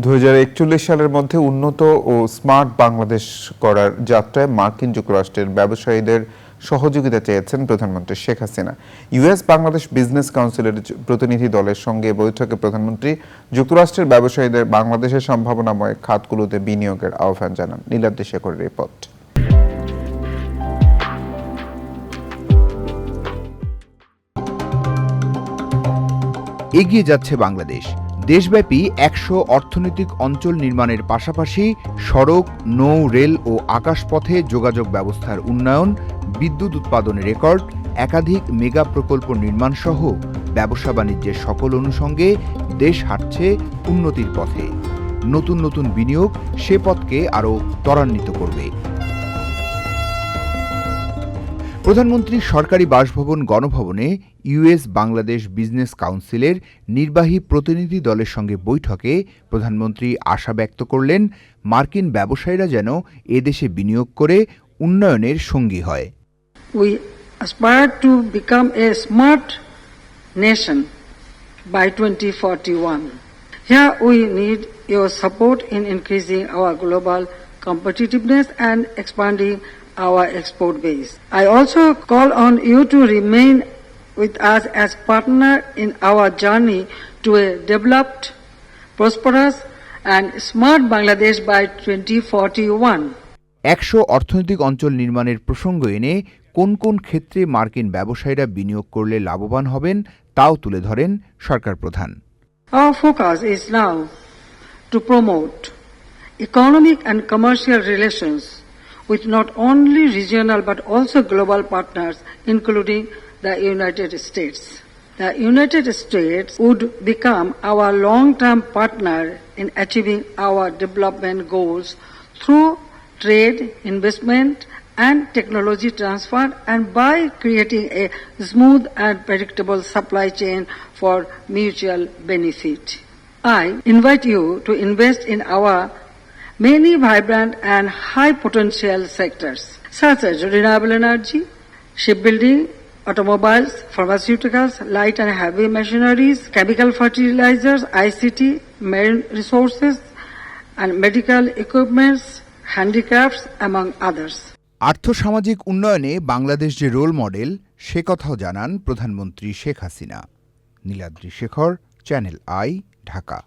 দুই হাজার একচল্লিশ সালের মধ্যে উন্নত ও স্মার্ট বাংলাদেশ করার যাত্রায় মার্কিন যুক্তরাষ্ট্রের ব্যবসায়ীদের সহযোগিতা চেয়েছেন প্রধানমন্ত্রী শেখ হাসিনা। ইউএস বাংলাদেশ বিজনেস কাউন্সিলের প্রতিনিধি দলের সঙ্গে বৈঠকে প্রধানমন্ত্রী যুক্তরাষ্ট্রের ব্যবসায়ীদের বাংলাদেশের সম্ভাবনাময় খাতগুলোতে বিনিয়োগের আহ্বান জানান। নীলাদ্রি শেখরের রিপোর্ট। এগিয়ে যাচ্ছে বাংলাদেশ। দেশব্যাপী একশো অর্থনৈতিক অঞ্চল নির্মাণের পাশাপাশি সড়ক, নৌ, রেল ও আকাশপথে যোগাযোগ ব্যবস্থার উন্নয়ন, বিদ্যুৎ উৎপাদনের রেকর্ড, একাধিক মেগা প্রকল্প নির্মাণ সহ ব্যবসা বাণিজ্যের সকল অনুষঙ্গে দেশ হাঁটছে উন্নতির পথে। নতুন নতুন বিনিয়োগ সে পথকে আরও ত্বরান্বিত করবে। প্রধানমন্ত্রী সরকারি বাসভবন গণভবনে ইউএস বাংলাদেশ বিজনেস কাউন্সিলের নির্বাহী প্রতিনিধি দলের সঙ্গে বৈঠকে প্রধানমন্ত্রী আশা ব্যক্ত করলেন, মার্কিন ব্যবসায়ীরা যেন এদেশে বিনিয়োগ করে উন্নয়নের সঙ্গী হয় We aspire to become a smart nation by 2041. Here we need your support in increasing our global competitiveness and expanding our export base. I also call on you to remain with us as partner in our journey to a developed, prosperous and smart Bangladesh by 2041. একশো অর্থনৈতিক অঞ্চল নির্মাণের প্রসঙ্গ এনে কোন কোন ক্ষেত্রে মার্কিন ব্যবসায়ীরা বিনিয়োগ করলে লাভবান হবেন তাও তুলে ধরেন সরকার প্রধান Our focus is now to promote economic and commercial relations with not only regional but also global partners, including the United States. The United States would become our long-term partner in achieving our development goals through trade, investment, and technology transfer and by creating a smooth and predictable supply chain for mutual benefit. I invite you to invest in our many vibrant and high potential sectors such as renewable energy, shipbuilding, automobiles, pharmaceuticals, light and heavy machineries, chemical fertilizers, ICT, marine resources, and medical equipments, handicrafts, among others. আর্থসামাজিক উন্নয়নে বাংলাদেশ যে role model সে কথাও জানান প্রধানমন্ত্রী Sheikh Hasina Niladri Shekhar channel I Dhaka